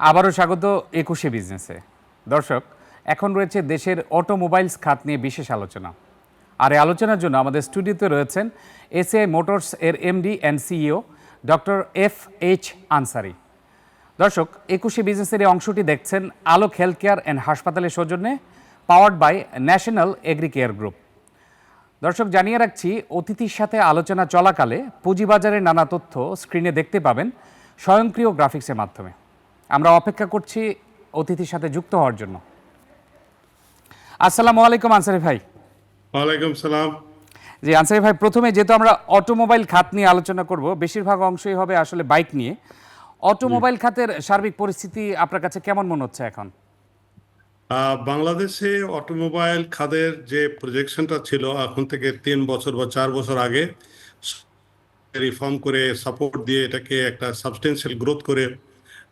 আবারও স্বাগত একুশে বিজনেসে। দর্শক, এখন রয়েছে দেশের অটোমোবাইলস খাত নিয়ে বিশেষ আলোচনা। আর এই আলোচনার জন্য আমাদের স্টুডিওতে রয়েছেন এসিআই মোটরস এর MD and CEO doctor F H Ansari. দর্শক, একুশে বিজনেসের এই অংশটি দেখছেন আলোক হেলথ কেয়ার অ্যান্ড হাসপাতালের সৌজন্যে powered by national agri care group. দর্শক, জানিয়ে রাখছি, অতিথির সাথে আলোচনা চলাকালে পুঁজিবাজারের নানা তথ্য স্ক্রিনে দেখতে পাবেন স্বয়ংক্রিয় গ্রাফিক্সের মাধ্যমে। আমরা অপেক্ষা করছি অতিথির সাথে যুক্ত হওয়ার জন্য। আসসালামু আলাইকুম আনসারি ভাই। ওয়ালাইকুম সালাম। জি আনসারি ভাই প্রথমে যেহেতু আমরা অটোমোবাইল খাত নিয়ে আলোচনা করব বেশিরভাগ অংশই হবে আসলে বাইক নিয়ে। অটোমোবাইল খাতের সার্বিক পরিস্থিতি আপনার কাছে কেমন মনে হচ্ছে এখন? বাংলাদেশে অটোমোবাইল খাদের যে প্রজেকশনটা ছিল এখন থেকে তিন বছর বা চার বছর আগে রিফর্ম করে সাপোর্ট দিয়ে এটাকে একটা সাবস্টেন্সিয়াল গ্রোথ করে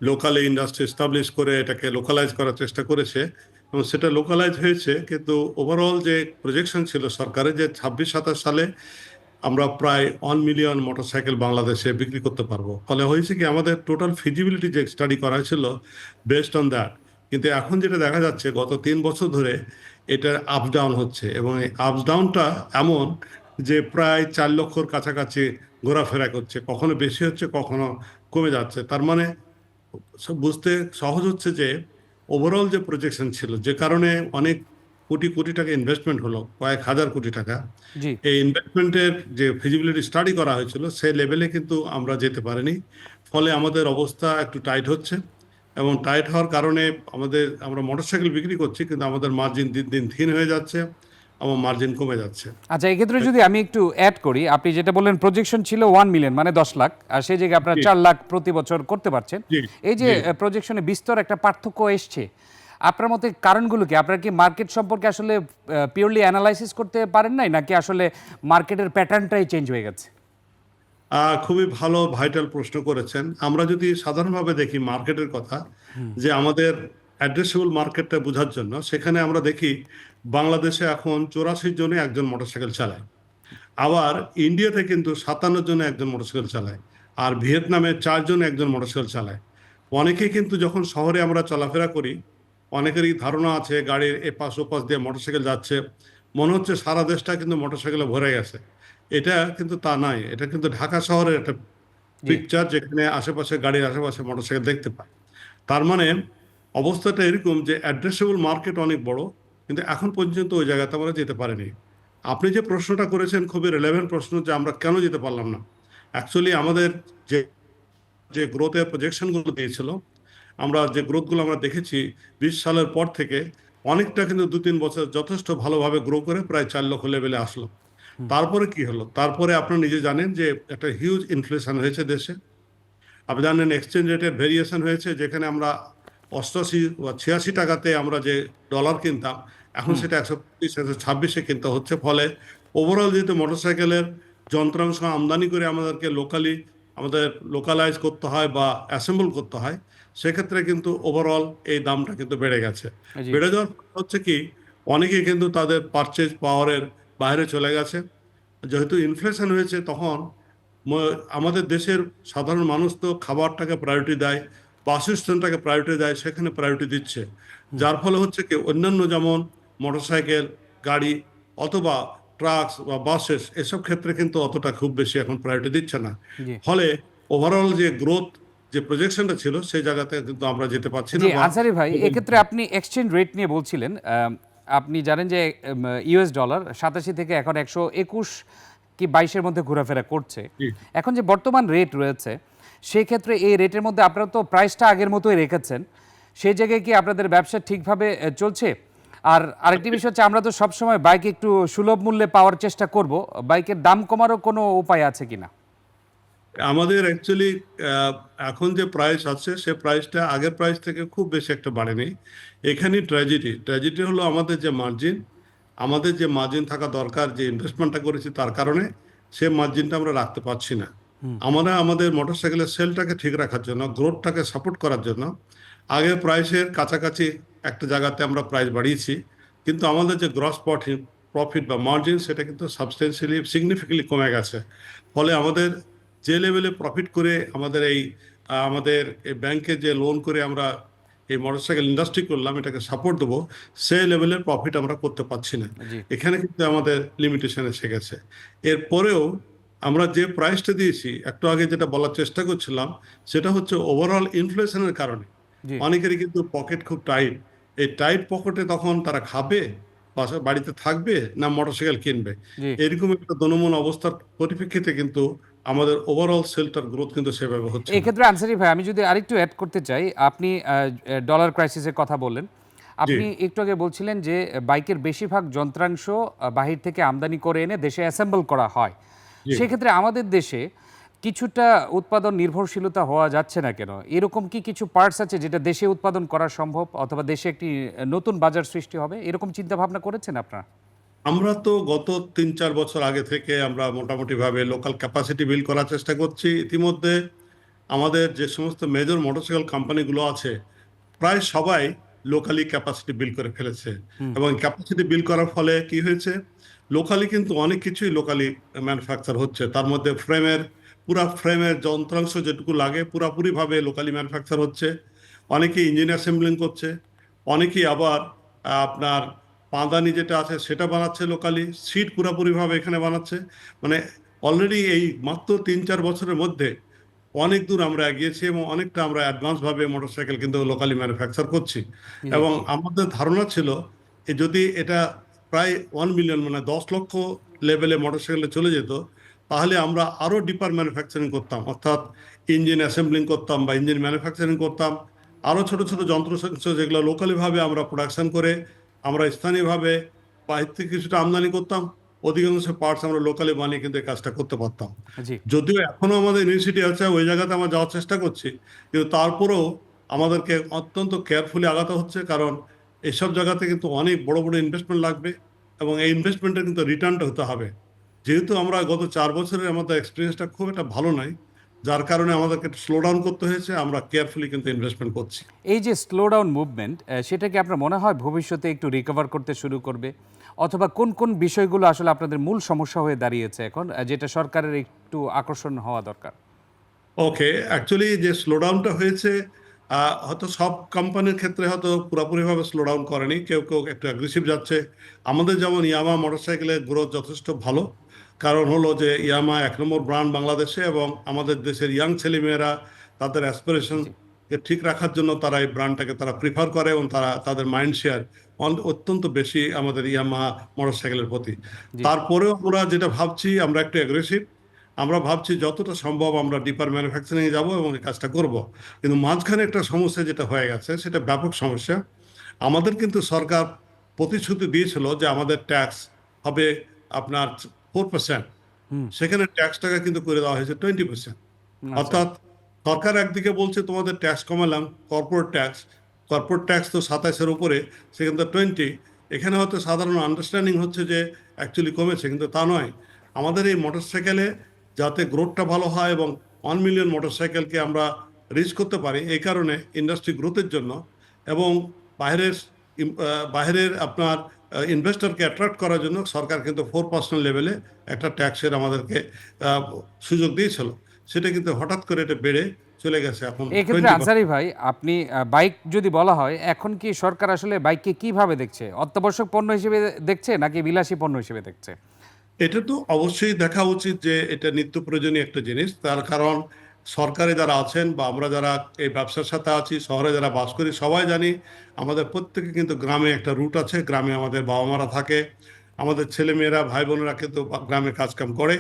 লোকালি ইন্ডাস্ট্রি এস্টাবলিশ করে এটাকে লোকালাইজ করার চেষ্টা করেছে এবং সেটা লোকালাইজ হয়েছে। কিন্তু ওভারঅল যে প্রজেকশন ছিল সরকারের যে ছাব্বিশ, সাতাশ সালে আমরা প্রায় ওয়ান মিলিয়ন মোটরসাইকেল বাংলাদেশে বিক্রি করতে পারব। ফলে হয়েছে কি, আমাদের টোটাল ফিজিবিলিটি যে স্টাডি করা হয়েছিল বেসড অন দ্যাট কিন্তু এখন যেটা দেখা যাচ্ছে, গত তিন বছর ধরে এটার আপ ডাউন হচ্ছে এবং এই আপস ডাউনটা এমন যে প্রায় চার লক্ষর কাছাকাছি ঘোরাফেরা করছে। কখনো বেশি হচ্ছে, কখনো কমে যাচ্ছে। তার মানে বুঝতে সহজ হচ্ছে যে ওভারঅল যে প্রজেকশন ছিল যে কারণে অনেক কোটি কোটি টাকা ইনভেস্টমেন্ট হলো কয়েক হাজার কোটি টাকা। এই ইনভেস্টমেন্টের যে ফিজিবিলিটি স্টাডি করা হয়েছিল সেই লেভেলে কিন্তু আমরা যেতে পারিনি। ফলে আমাদের অবস্থা একটু টাইট হচ্ছে এবং টাইট হওয়ার কারণে আমাদের আমরা মোটরসাইকেল বিক্রি করছি কিন্তু আমাদের মার্জিন দিন দিন থিন হয়ে যাচ্ছে। আমার মার্জিন কমে যাচ্ছে। আচ্ছা এক্ষেত্রে যদি আমি একটু অ্যাড করি আপনি যেটা বললেন প্রজেকশন ছিল ওয়ান মিলিয়ন মানে দশ লাখ আর সেই জায়গায় আপনারা। চার লাখ প্রতি বছর করতে পারছেন। এই যে প্রজেকশনে বিস্তর একটা পার্থক্য এসছে। আপনার মতে কারণগুলো কি? আপনারা কি মার্কেট সম্পর্কে আসলে পিওরলি অ্যানালাইসিস করতে পারেন নাই নাকি আসলে মার্কেটের প্যাটার্নটাই চেঞ্জ হয়ে গেছে? খুবই ভালো ভাইটাল প্রশ্ন করেছেন। আমরা যদি সাধারণভাবে দেখি মার্কেটের কথা যে আমাদের অ্যাড্রেসেবল মার্কেটটা বোঝার জন্য সেখানে আমরা দেখি বাংলাদেশে এখন চৌরাশি জনে একজন মোটরসাইকেল চালায়। আবার ইন্ডিয়াতে কিন্তু সাতান্ন জনে একজন মোটরসাইকেল চালায় আর ভিয়েতনামে চারজন একজন মোটরসাইকেল চালায়। অনেকে কিন্তু যখন শহরে আমরা চলাফেরা করি অনেকেরই ধারণা আছে গাড়ির এপাশ ওপাশ দিয়ে মোটরসাইকেল যাচ্ছে। মনে হচ্ছে সারা দেশটা কিন্তু মোটরসাইকেলে ভরে গেছে। এটা কিন্তু তা নয় এটা কিন্তু ঢাকা শহরের একটা পিকচার যেখানে আশেপাশে গাড়ির আশেপাশে মোটরসাইকেল দেখতে পাই তার মানে অবস্থাটা এরকম যে অ্যাড্রেসেবল মার্কেট অনেক বড় কিন্তু এখন পর্যন্ত ওই জায়গাতে আমরা যেতে পারিনি। আপনি যে প্রশ্নটা করেছেন খুবই রিলেভেন্ট প্রশ্ন যে আমরা কেন যেতে পারলাম না। অ্যাকচুয়ালি আমাদের যে যে গ্রোথের প্রজেকশনগুলো দিয়েছিল আমরা যে গ্রোথগুলো আমরা দেখেছি বিশ সালের পর থেকে অনেকটা কিন্তু দু তিন বছর যথেষ্ট ভালোভাবে গ্রো করে প্রায় চার লক্ষ লেভেলে আসলো। তারপরে কি হলো? তারপরে আপনারা নিজে জানেন যে একটা হিউজ ইনফ্লেশন হয়েছে দেশে। আপনি জানেন এক্সচেঞ্জ রেটের ভেরিয়েশন হয়েছে যেখানে আমরা অষ্টআশি বা ছিয়াশি টাকাতে আমরা যে ডলার কিনতাম এখন সেটা একশো পঁচিশ একশো ছাব্বিশে কিনতে হচ্ছে। ফলে ওভারঅল যেহেতু মোটরসাইকেলের যন্ত্রাংশ আমদানি করে আমাদেরকে লোকালি আমাদের লোকালাইজ করতে হয় বা অ্যাসেম্বল করতে হয় সেক্ষেত্রে কিন্তু ওভারঅল এই দামটা কিন্তু বেড়ে গেছে। বেড়ে যাওয়ার ফলে হচ্ছে কি অনেকে কিন্তু তাদের পারচেজ পাওয়ারের বাইরে চলে গেছে। যেহেতু ইনফ্লেশন হয়েছে তখন আমাদের দেশের সাধারণ মানুষ তো খাবারটাকে প্রায়োরিটি দেয় বাসস্থানটাকে প্রায়োরিটি দেয় সেখানে প্রায়োরিটি দিচ্ছে। যার ফলে হচ্ছে কি অন্যান্য যেমন মোটরসাইকেল গাড়ি অথবা ট্রাকস বা বাসেস এসব ক্ষেত্রে কিন্তু অতটা খুব বেশি এখন প্রায়োরিটি দিচ্ছে না। ফলে ওভারঅল যে গ্রোথ যে প্রজেকশনটা ছিল সেই জায়গাতে কিন্তু আমরা যেতে পারছি না আনসারি ভাই এক্ষেত্রে আপনি এক্সচেঞ্জ রেট নিয়ে বলছিলেন আপনি জানেন যে ইউএস ডলার সাতাশি থেকে এখন একশো একুশ কি বাইশের মধ্যে ঘোরাফেরা করছে। এখন যে বর্তমান রেট রয়েছে সেই ক্ষেত্রে এই রেটের মধ্যে আপনারা তো প্রাইসটা আগের মতোই রেখেছেন। সেই জায়গায় কি আপনাদের ব্যবসা ঠিকভাবে চলছে? আর আরেকটি বিষয় হচ্ছে, আমরা তো সবসময় বাইক একটু সুলভ মূল্যে পাওয়ার চেষ্টা করব। বাইকের দাম কমারও কোনো উপায় আছে কিনা আমাদের অ্যাকচুয়ালি এখন যে প্রাইস আছে, সে প্রাইসটা আগের প্রাইস থেকে খুব বেশি একটা বাড়েনি। এখানেই ট্র্যাজেডি ট্র্যাজেডি হলো আমাদের যে মার্জিন আমাদের যে মার্জিন থাকা দরকার, যে ইনভেস্টমেন্টটা করেছি তার কারণে, সে মার্জিনটা আমরা রাখতে পারছি না। আমরা আমাদের মোটরসাইকেলের সেলটাকে ঠিক রাখার জন্য গ্রোথটাকে সাপোর্ট করার জন্য আগে প্রাইসের কাছাকাছি একটা জায়গাতে আমরা প্রাইস বাড়িয়েছি কিন্তু আমাদের যে গ্রস প্রফিট প্রফিট বা মার্জিন সেটা কিন্তু সাবস্টেন্সিয়ালি সিগনিফিকেন্টলি কমে গেছে। ফলে আমাদের যে লেভেলে প্রফিট করে আমাদের এই আমাদের এই ব্যাংকে যে লোন করে আমরা এই মোটরসাইকেল ইন্ডাস্ট্রি করলাম এটাকে সাপোর্ট দেবো সেই লেভেলের প্রফিট আমরা করতে পারছি না। এখানে কিন্তু আমাদের লিমিটেশন এসে গেছে। এরপরেও আমরা যে প্রাইসটা দিয়েছি একটু আগে যেটা বলার চেষ্টা করছিলাম সেটা হচ্ছে ওভারঅল ইনফ্লেশনের কারণে। অনেকেরই কিন্তু পকেট খুব টাইট এই টাইট পকেটে তখন তারা খাবে বাসা বাড়িতে থাকবে না মোটরসাইকেল কিনবে? এরকম একটা দনমন অবস্থার পরিপ্রেক্ষিতে কিন্তু আমাদের ওভারঅল সেলটার গ্রোথ কিন্তু সেভাবে হচ্ছে। এক্ষেত্রে আনসারি ভাই আমি যদি আরেকটু অ্যাড করতে চাই আপনি ডলার ক্রাইসিসের কথা বললেন। আপনি একটু আগে বলছিলেন যে বাইকের বেশিরভাগ যন্ত্রাংশ বাহির থেকে আমদানি করে এনে দেশে অ্যাসেম্বল করা হয়। সেক্ষেত্রে আমাদের দেশে কিছুটা উৎপাদন নির্ভরশীলতা হওয়া যাচ্ছে না কেন? এরকম কি কিছু পার্টস আছে যেটা দেশে উৎপাদন করা সম্ভব অথবা দেশে একটি নতুন বাজার সৃষ্টি হবে? এরকম চিন্তা ভাবনা করেছেন আপনারা? আমরা তো গত তিন চার বছর আগে থেকে আমরা মোটামুটি ভাবে লোকাল ক্যাপাসিটি বিল্ড করার চেষ্টা করছি। ইতিমধ্যে আমাদের যে সমস্ত মেজর মোটরসাইকেল কোম্পানিগুলো আছে প্রায় সবাই লোকালি ক্যাপাসিটি বিল্ড করে ফেলেছে। এবং ক্যাপাসিটি বিল্ড করার ফলে কি হয়েছে? লোকালি কিন্তু অনেক কিছুই লোকালি ম্যানুফ্যাকচার হচ্ছে। তার মধ্যে ফ্রেমের পুরা ফ্রেমের যন্ত্রাংশ যেটুকু লাগে পুরাপুরিভাবে লোকালি ম্যানুফ্যাকচার হচ্ছে। অনেকেই ইঞ্জিন অ্যাসেম্বলিং করছে। অনেকেই আবার আপনার পাদানি যেটা আছে সেটা বানাচ্ছে লোকালি সিট পুরোপুরিভাবে এখানে বানাচ্ছে। মানে অলরেডি এই মাত্র তিন চার বছরের মধ্যে অনেক দূর আমরা এগিয়েছি এবং অনেকটা আমরা অ্যাডভান্স ভাবে মোটরসাইকেল কিন্তু লোকালি ম্যানুফ্যাকচার করছি। এবং আমাদের ধারণা ছিল যে যদি এটা প্রায় ওয়ান মিলিয়ন মানে দশ লক্ষ লেভেলে মোটরসাইকেলে চলে যেত তাহলে আমরা আরও ডিপার ম্যানুফ্যাকচারিং করতাম অর্থাৎ ইঞ্জিন অ্যাসেম্বলিং করতাম বা ইঞ্জিন ম্যানুফ্যাকচারিং করতাম আরও ছোট ছোট যন্ত্রাংশ যেগুলো লোকালিভাবে আমরা প্রোডাকশন করে আমরা স্থানীয়ভাবে বাইরে থেকে কিছুটা আমদানি করতাম অধিকাংশ পার্টস আমরা লোকালি বানিয়ে কিন্তু এই কাজটা করতে পারতাম। যদিও এখনও আমাদের ইউনিভার্সিটি আছে ওই জায়গাতে আমরা যাওয়ার চেষ্টা করছি কিন্তু তারপরেও আমাদেরকে অত্যন্ত কেয়ারফুলি আগাতে হচ্ছে কারণ এসব জায়গাতে কিন্তু অনেক বড় বড় ইনভেস্টমেন্ট লাগবে এবং এই ইনভেস্টমেন্টের কিন্তু রিটার্নটা হতে হবে। যেহেতু আমরা গত চার বছরের আমাদের এক্সপিরিয়েন্সটা খুব একটা ভালো নয় যার কারণে আমাদেরকে স্লো ডাউন করতে হয়েছে আমরা কেয়ারফুলি কিন্তু ইনভেস্টমেন্ট করছি। এই যে স্লো ডাউন মুভমেন্ট সেটা কি আপনার মনে হয় ভবিষ্যতে একটু রিকভার করতে শুরু করবে? অথবা কোন কোন বিষয়গুলো আসলে আপনাদের মূল সমস্যা হয়ে দাঁড়িয়েছে এখন যেটা সরকারের একটু আকর্ষণ হওয়া দরকার? ওকে অ্যাকচুয়ালি যে স্লোডাউনটা হয়েছে আহ, হয়তো সব কোম্পানির ক্ষেত্রে হয়তো পুরোপুরিভাবে স্লোডাউন করেনি কেউ কেউ একটু অ্যাগ্রেসিভ যাচ্ছে। আমাদের যেমন ইয়ামা মোটরসাইকেলের গ্রোথ যথেষ্ট ভালো কারণ হলো যে ইয়ামা এক নম্বর ব্র্যান্ড বাংলাদেশে এবং আমাদের দেশের ইয়াং ছেলেমেয়েরা তাদের অ্যাসপিরেশন ঠিক রাখার জন্য তারা এই ব্র্যান্ডটাকে তারা প্রিফার করে এবং তারা তাদের মাইন্ড শেয়ার অত্যন্ত বেশি আমাদের ইয়ামা মোটরসাইকেলের প্রতি। তারপরেও আমরা যেটা ভাবছি আমরা একটু অ্যাগ্রেসিভ আমরা ভাবছি যতটা সম্ভব আমরা ডিপার ম্যানুফ্যাকচারিংয়ে যাব এবং এই কাজটা করব। কিন্তু মাঝখানে একটা সমস্যা যেটা হয়ে গেছে সেটা ব্যাপক সমস্যা। আমাদের কিন্তু সরকার প্রতিশ্রুতি দিয়েছিল যে আমাদের ট্যাক্স হবে আপনার ফোর পার্সেন্ট। সেখানে ট্যাক্সটাকে কিন্তু করে দেওয়া হয়েছে টোয়েন্টি পার্সেন্ট আচ্ছা। অর্থাৎ সরকার একদিকে বলছে তোমাদের ট্যাক্স কমালাম কর্পোরেট ট্যাক্স কর্পোরেট ট্যাক্স তো সাতাশের উপরে সেখানে তো টোয়েন্টি এখানে হয়তো সাধারণ আন্ডারস্ট্যান্ডিং হচ্ছে যে অ্যাকচুয়ালি কমেছে কিন্তু তা নয়। আমাদের এই মোটরসাইকেলে যাতে গ্রোথটা ভালো হয় এবং ওয়ান মিলিয়ন মোটরসাইকেলকে আমরা রিচ করতে পারি এই কারণে ইন্ডাস্ট্রি গ্রোথের জন্য এবং বাইরের বাইরের আপনার ইনভেস্টরকে অ্যাট্রাক্ট করার জন্য সরকার কিন্তু ফোর পার্সেন্ট লেভেলে একটা ট্যাক্সের আমাদেরকে সুযোগ দিয়েছিল। সেটা কিন্তু হঠাৎ করে এটা বেড়ে চলে গেছে এখন এক্ষেত্রে আনসারি ভাই আপনি বাইক যদি বলা হয় এখন কি সরকার আসলে বাইককে কীভাবে দেখছে? অত্যাবশ্যক পণ্য হিসেবে দেখছে নাকি বিলাসী পণ্য হিসেবে দেখছে? এটা তো অবশ্যই দেখা উচিত যে এটা নিত্য প্রয়োজনীয় একটা জিনিস। তার কারণ সরকারে যারা আছেন বা আমরা যারা এই ব্যবসার সাথে আছি শহরে যারা বাস করি সবাই জানি আমাদের প্রত্যেকে কিন্তু গ্রামে একটা রুট আছে। গ্রামে আমাদের বাবা মারা থাকে। আমাদের ছেলেমেয়েরা ভাই বোনেরা কিন্তু গ্রামে কাজকাম করে।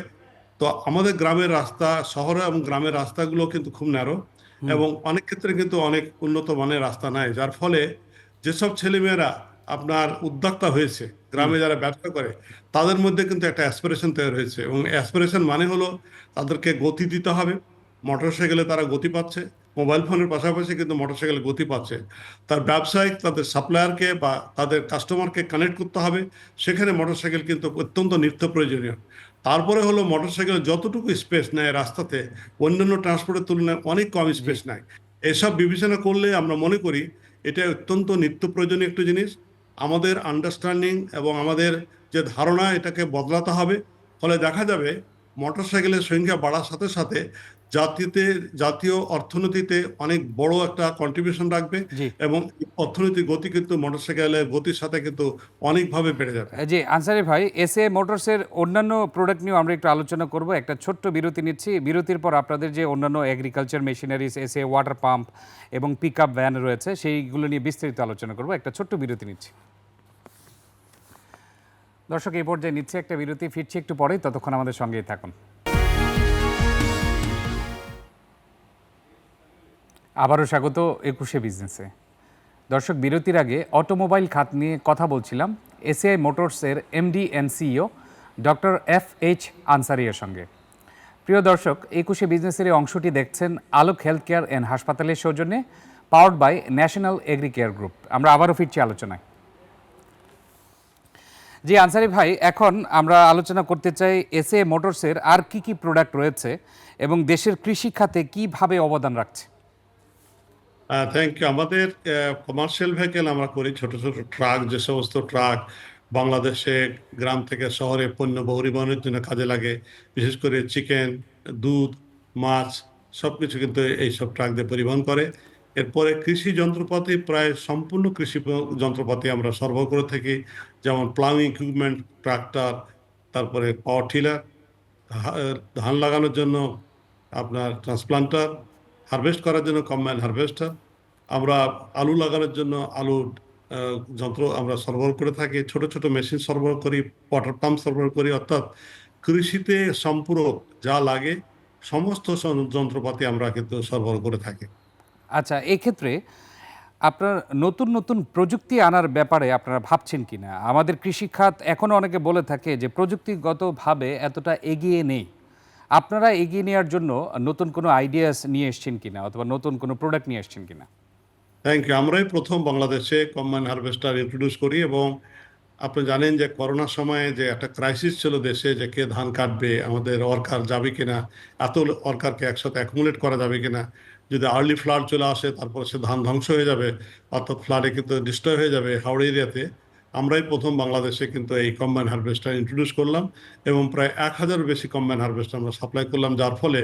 তো আমাদের গ্রামের রাস্তা শহরে এবং গ্রামের রাস্তাগুলো কিন্তু খুব ন্যারো এবং অনেক ক্ষেত্রে কিন্তু অনেক উন্নত মানের রাস্তা নাই। যার ফলে যেসব ছেলেমেয়েরা আপনার উদ্যোক্তা হয়েছে গ্রামে যারা ব্যবসা করে তাদের মধ্যে কিন্তু একটা অ্যাসপিরেশন তৈরি হয়েছে এবং অ্যাসপিরেশন মানে হলো তাদেরকে গতি দিতে হবে। মোটরসাইকেলে তারা গতি পাচ্ছে মোবাইল ফোনের পাশাপাশি কিন্তু মোটরসাইকেলে গতি পাচ্ছে। তার ব্যবসায়িক তাদের সাপ্লায়ারকে বা তাদের কাস্টমারকে কানেক্ট করতে হবে সেখানে মোটরসাইকেল কিন্তু অত্যন্ত নিত্য প্রয়োজনীয় তারপরে হলো মোটরসাইকেল যতটুকু স্পেস নেয় রাস্তাতে অন্যান্য ট্রান্সপোর্টের তুলনায় অনেক কম স্পেস নেয়। এসব বিবেচনা করলে আমরা মনে করি এটা অত্যন্ত নিত্য প্রয়োজনীয় একটা জিনিস। আমাদের আন্ডারস্ট্যান্ডিং এবং আমাদের যে ধারণা এটাকে বদলাতে হবে। ফলে দেখা যাবে মোটর সাইকেলের সংখ্যা বাড়ার সাথে সাথে জাতিতে জাতীয় অর্থনীতিতে অনেক বড় একটা কন্ট্রিবিউশন রাখবে এবং অর্থনৈতিক গতি কিন্তু মোটরসাইকেলের গতির সাথে কিন্তু অনেকভাবে বেড়ে যাবে। জি আনসারি ভাই এসএ মোটরসের অন্যান্য প্রোডাক্ট নিয়েও আমরা একটু আলোচনা করব। একটা ছোট্ট বিরতি নিচ্ছি। বিরতির পর আপনাদের যে অন্যান্য agriculture machineries S A water pump এবং পিক আপ ভ্যান রয়েছে সেইগুলো নিয়ে বিস্তারিত আলোচনা করব। একটা ছোট্ট বিরতি নিচ্ছি। দর্শক এই পর্যায়ে নিচ্ছে একটা বিরতি ফিরছি একটু পরেই ততক্ষণ আমাদের সঙ্গেই থাকুন। আবারও স্বাগত একুশে বিজনেসে। দর্শক, বিরতির আগে অটোমোবাইল খাত নিয়ে কথা বলছিলাম ACI মোটরসের MD and CEO doctor F H আনসারিয়ার সঙ্গে। প্রিয় দর্শক, একুশে বিজনেসের এই অংশটি দেখছেন আলোক হেলথ কেয়ার অ্যান্ড হাসপাতালের সৌজন্যে, powered by national agri care group. আমরা আবারও ফিরছি আলোচনায়। জি, আনসারি ভাই, এখন আমরা আলোচনা করতে চাই এসএ মোটরসের আর কি কি প্রোডাক্ট রয়েছে এবং দেশের কৃষি খাতে কীভাবে অবদান রাখছে। থ্যাংক ইউ আমাদের কমার্শিয়াল ভেহিকেল আমরা করি, ছোট ছোট ট্রাক যে সমস্ত ট্রাক বাংলাদেশে গ্রাম থেকে শহরে পণ্য পরিবহনের জন্য কাজে লাগে, বিশেষ করে চিকেন দুধ, মাছ সব কিছু কিন্তু এইসব ট্রাক দিয়ে পরিবহন করে। এরপরে কৃষি যন্ত্রপাতি, প্রায় সম্পূর্ণ কৃষি যন্ত্রপাতি আমরা সরবরাহ করে থাকি, যেমন প্লাউইং ইকুইপমেন্ট ট্রাক্টর তারপরে পাওয়ার টিলার ধান লাগানোর জন্য আপনার ট্রান্সপ্লান্টার হারভেস্ট করার জন্য কম্বাইন হারভেস্টার আমরা আলু লাগানোর জন্য আহ, যন্ত্র আমরা সরবরাহ করে থাকি। ছোট ছোট মেশিন সরবরাহ করি ওয়াটার পাম্প সরবরাহ করি অর্থাৎ কৃষিতে সম্পূরক যা লাগে সমস্ত যন্ত্রপাতি আমরা কিন্তু সরবরাহ করে থাকি। আচ্ছা এক্ষেত্রে আপনার নতুন নতুন প্রযুক্তি আনার ব্যাপারে আপনারা ভাবছেন কিনা? আমাদের কৃষিখাত এখনও অনেকে বলে থাকে যে প্রযুক্তিগতভাবে এতটা এগিয়ে নেই। আপনারা এগিয়ে নেওয়ার জন্য নতুন কোনো আইডিয়াস নিয়ে এসছেন কিনা অথবা নতুন কোনো প্রোডাক্ট নিয়ে এসছেন কিনা? থ্যাংক ইউ আমরাই প্রথম বাংলাদেশে কম্বাইন হারভেস্টার ইন্ট্রোডিউস করি এবং আপনি জানেন যে করোনার সময়ে যে একটা ক্রাইসিস ছিল দেশে যে কে ধান কাটবে, আমাদের ওয়ার্কার যাবে কিনা, এত ওয়ার্কারকে একসাথে অ্যাকুমুলেট করা যাবে কিনা, যদি আর্লি ফ্লাড চলে আসে তারপর সে ধান ধ্বংস হয়ে যাবে, অর্থাৎ ফ্লাডে কিন্তু ডিস্ট্রয় হয়ে যাবে হাওড়া এরিয়াতে আমরাই প্রথম বাংলাদেশে কিন্তু এই কম্বাইন হারভেস্টার ইন্ট্রোডিউস করলাম এবং প্রায় এক হাজার বেশি কম্বাইন হারভেস্টার আমরা সাপ্লাই করলাম, যার ফলে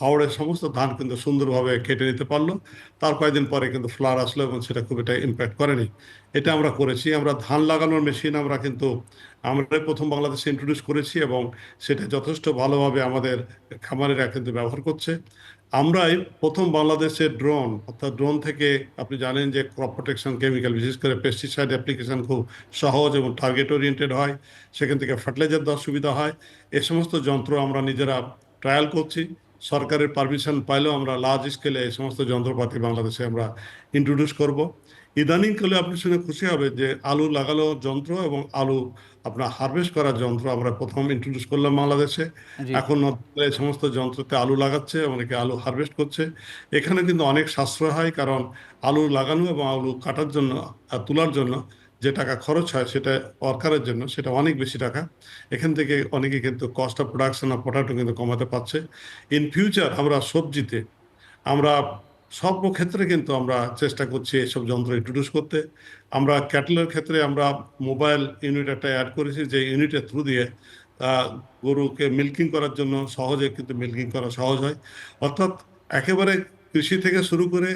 হাওড়ের সমস্ত ধান কিন্তু সুন্দরভাবে কেটে নিতে পারল। তার কয়েকদিন পরে কিন্তু ফ্লার আসলো এবং সেটা খুব একটা ইম্প্যাক্ট করেনি। এটা আমরা করেছি, আমরা ধান লাগানোর মেশিন আমরা কিন্তু আমরাই প্রথম বাংলাদেশে ইন্ট্রোডিউস করেছি এবং সেটা যথেষ্ট ভালোভাবে আমাদের খামারেরা কিন্তু ব্যবহার করছে। আমরাই প্রথম বাংলাদেশে ড্রোন, অর্থাৎ ড্রোন থেকে আপনি জানেন যে ক্রপ প্রোটেকশন কেমিক্যাল, বিশেষ করে পেস্টিসাইড অ্যাপ্লিকেশন খুব সহজ এবং টার্গেট ওরিয়েন্টেড হয়, সেখান থেকে ফার্টিলাইজার দেওয়ার সুবিধা হয়। এ সমস্ত যন্ত্র আমরা নিজেরা ট্রায়াল করছি। সরকারের পারমিশন পাইলেও আমরা লার্জ স্কেলে এই সমস্ত যন্ত্রপাতি বাংলাদেশে আমরা ইন্ট্রোডিউস করব। ইদানিংকালে আপনি শুনে খুশি হবে যে আলু লাগানো যন্ত্র এবং আলু আপনার হারভেস্ট করার যন্ত্র আমরা প্রথম ইন্ট্রোডিউস করলাম বাংলাদেশে। এখন এই সমস্ত যন্ত্রতে আলু লাগাচ্ছে অনেকে আলু হারভেস্ট করছে। এখানে কিন্তু অনেক সাশ্রয় হয় কারণ আলু লাগানো এবং আলু কাটার জন্য আর তোলার জন্য যে টাকা খরচ হয় সেটা ওয়ার্কারের জন্য সেটা অনেক বেশি টাকা। এখান থেকে অনেকে কিন্তু cost of production of potato কিন্তু কমাতে পারছে। ইন ফিউচার আমরা সবজিতে আমরা সর্বক্ষেত্রে কিন্তু আমরা চেষ্টা করছি এসব যন্ত্র ইন্ট্রোডিউস করতে। আমরা ক্যাটেলের ক্ষেত্রে আমরা মোবাইল ইউনিট একটা অ্যাড করেছি যে ইউনিটের থ্রু দিয়ে আহ, গরুকে মিল্কিং করার জন্য সহজে কিন্তু মিল্কিং করা সহজ হয়। অর্থাৎ একেবারে কৃষি থেকে শুরু করে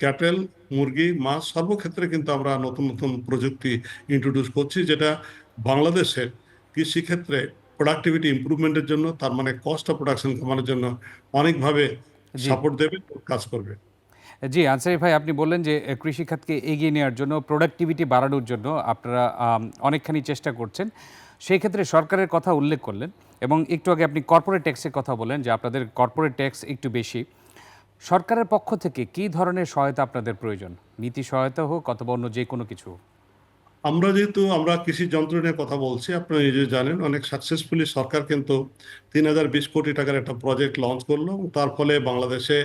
ক্যাটেল মুরগি মাছ সর্বক্ষেত্রে কিন্তু আমরা নতুন নতুন প্রযুক্তি ইন্ট্রোডিউস করছি যেটা বাংলাদেশের কৃষিক্ষেত্রে প্রোডাক্টিভিটি ইমপ্রুভমেন্টের জন্য তার মানে কস্ট অফ প্রোডাকশন কমানোর জন্য অনেকভাবে। সাপোর্ট দেবে কাজ করবে। জি আনসারি ভাই আপনি বললেন যে এ, কৃষি খাতকে এগিয়ে নেওয়ার জন্য প্রোডাক্টিভিটি বাড়ানোর জন্য আপনারা অনেকখানি চেষ্টা করছেন। সেই ক্ষেত্রে সরকারের কথা উল্লেখ করলেন এবং একটু আগে আপনি কর্পোরেট ট্যাক্সের কথা বলেন যে আপনাদের কর্পোরেট ট্যাক্স একটু বেশি। সরকারের পক্ষ থেকে কী ধরনের সহায়তা আপনাদের প্রয়োজন? নীতি সহায়তা হোক অথবা অন্য যে কোনো কিছু? আমরা যেহেতু আমরা কৃষি যন্ত্র নিয়ে কথা বলছি আপনারা নিজে জানেন অনেক সাকসেসফুলি সরকার কিন্তু তিন হাজার বিশ কোটি টাকার একটা প্রজেক্ট লঞ্চ করল। তার ফলে বাংলাদেশে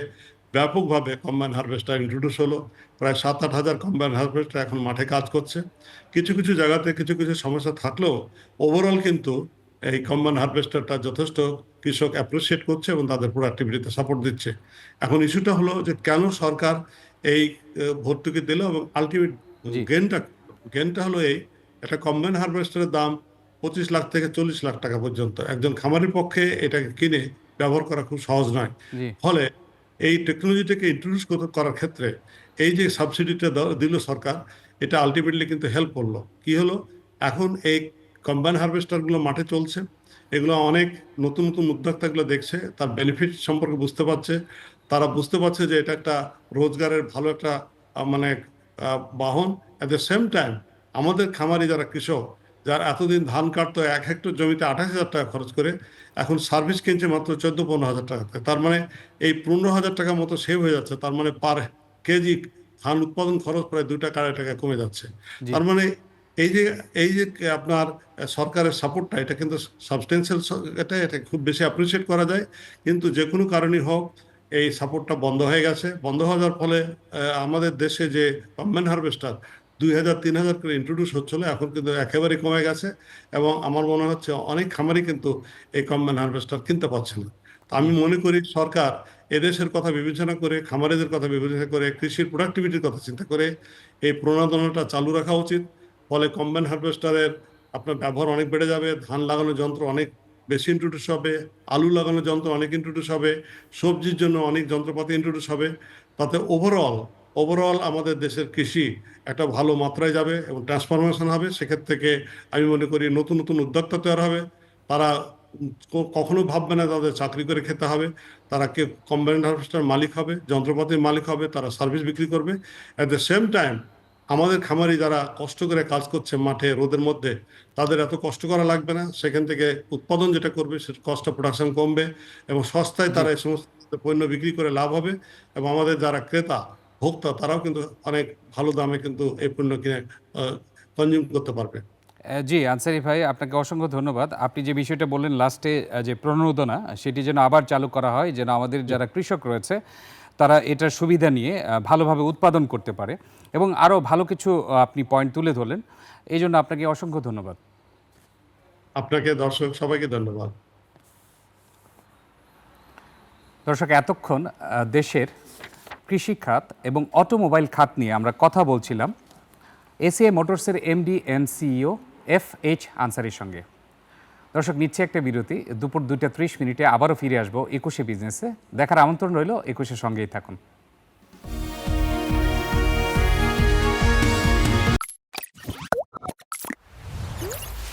ব্যাপকভাবে কম্বাইন হারভেস্টার ইন্ট্রোডিউস হলো। প্রায় সাত আট হাজার কম্বাইন হারভেস্টার এখন মাঠে কাজ করছে। কিছু কিছু জায়গাতে কিছু কিছু সমস্যা থাকলেও ওভারঅল কিন্তু এই কম্বাইন হারভেস্টারটা যথেষ্ট কৃষক অ্যাপ্রিসিয়েট করছে এবং তাদের প্রোডাক্টিভিটিতে সাপোর্ট দিচ্ছে। এখন ইস্যুটা হলো যে কেন সরকার এই ভর্তুকি দিল এবং আলটিমেট গেনটা গেনটা হলো এই একটা কম্বাইন হারভেস্টারের দাম পঁচিশ লাখ থেকে চল্লিশ লাখ টাকা পর্যন্ত। একজন খামারের পক্ষে এটাকে কিনে ব্যবহার করা খুব সহজ নয়। ফলে এই টেকনোলজিটাকে ইন্ট্রোডিউস করার ক্ষেত্রে এই যে সাবসিডিটা দিল সরকার, এটা আলটিমেটলি কিন্তু হেল্প করল। কি হলো? এখন এই কম্বাইন হারভেস্টারগুলো মাঠে চলছে। এগুলো অনেক নতুন নতুন উদ্যোক্তাগুলো দেখছে, তার বেনিফিট সম্পর্কে বুঝতে পারছে। তারা বুঝতে পারছে যে এটা একটা রোজগারের ভালো একটা মানে বাহন। অ্যাট দ্য সেম টাইম আমাদের খামারি যারা কৃষক যারা এতদিন ধান কাটতো এক হেক্টর জমিতে আঠাশ হাজার টাকা খরচ করে এখন সার্ভিস কিনছে মাত্র চোদ্দ পনেরো হাজার টাকা তার মানে এই পনেরো হাজার টাকার মতো সেভ হয়ে যাচ্ছে তার মানে পার কেজি ধান উৎপাদন খরচ প্রায় দুই টাকা আড়াই টাকা কমে যাচ্ছে। তার মানে এই যে এই যে আপনার সরকারের সাপোর্টটা এটা কিন্তু সাবস্টেন্সিয়াল এটা এটা খুব বেশি অ্যাপ্রিসিয়েট করা যায়। কিন্তু যে কোনো কারণেই হোক এই সাপোর্টটা বন্ধ হয়ে গেছে। বন্ধ হয়ে যাওয়ার ফলে আমাদের দেশে যে কম্বাইন হারভেস্টার দুই হাজার, তিন হাজার করে ইন্ট্রোডিউস হচ্ছিল, এখন কিন্তু একেবারে কমে গেছে এবং আমার মনে হচ্ছে অনেক খামারই কিন্তু এই কম্বাইন হারভেস্টার কিনতে পারছে না। তো আমি মনে করি সরকার এদেশের কথা বিবেচনা করে, খামারিদের কথা বিবেচনা করে, কৃষির প্রোডাক্টিভিটির কথা চিন্তা করে এই প্রণোদনাটা চালু রাখা উচিত। ফলে কম্বাইন হারভেস্টারের আপনার ব্যবহার অনেক বেড়ে যাবে, ধান লাগানোর যন্ত্র অনেক বেশি ইন্ট্রোডিউস হবে, আলু লাগানোর যন্ত্র অনেক ইন্ট্রোডিউস হবে, সবজির জন্য অনেক যন্ত্রপাতি ইন্ট্রোডিউস হবে। তাতে ওভারঅল ওভারঅল আমাদের দেশের কৃষি একটা ভালো মাত্রায় যাবে এবং ট্রান্সফরমেশন হবে। সেক্ষেত্রে থেকে আমি মনে করি নতুন নতুন উদ্যোক্তা তৈরি হবে। তারা কখনো ভাববে না তাদের চাকরি করে খেতে হবে। তারা কে কম্বাইন্ড হারভেস্টার মালিক হবে যন্ত্রপাতির মালিক হবে তারা সার্ভিস বিক্রি করবে। অ্যাট দ্য সেম টাইম আমাদের খামারি যারা কষ্ট করে কাজ করছে মাঠে রোদের মধ্যে তাদের এত কষ্ট করা লাগবে না। সেখান থেকে উৎপাদন যেটা করবে সে কষ্ট প্রোডাকশন কমবে এবং সস্তায় তারা এই সমস্ত পণ্য বিক্রি করে লাভ হবে। এবং আমাদের যারা ক্রেতা ভোক্তা তারাও কিন্তু অনেক ভালো দামে কিন্তু এই পণ্য কিনে কনজিউম করতে পারবে। জি আনসারি ভাই আপনাকে অসংখ্য ধন্যবাদ। আপনি যে বিষয়টা বললেন লাস্টে যে প্রণোদনা সেটি যেন আবার চালু করা হয় যেন আমাদের যারা কৃষক রয়েছে তারা এটার সুবিধা নিয়ে ভালোভাবে উৎপাদন করতে পারে। এবং আরও ভালো কিছু আপনি পয়েন্ট তুলে ধরলেন এই জন্য আপনাকে অসংখ্য ধন্যবাদ। আপনাকে দর্শক সবাইকে ধন্যবাদ। দর্শক এতক্ষণ দেশের কৃষি খাত এবং অটোমোবাইল খাত নিয়ে আমরা কথা বলছিলাম। ACI মোটরসের MD and CEO F H আনসারির সঙ্গে। দর্শক, নিচ্ছে একটা বিরতি। দুপুর দুইটা ত্রিশ মিনিটে আবারও ফিরে আসব একুশে বিজনেসে। দেখার আমন্ত্রণ রইল, একুশের সঙ্গেই থাকুন।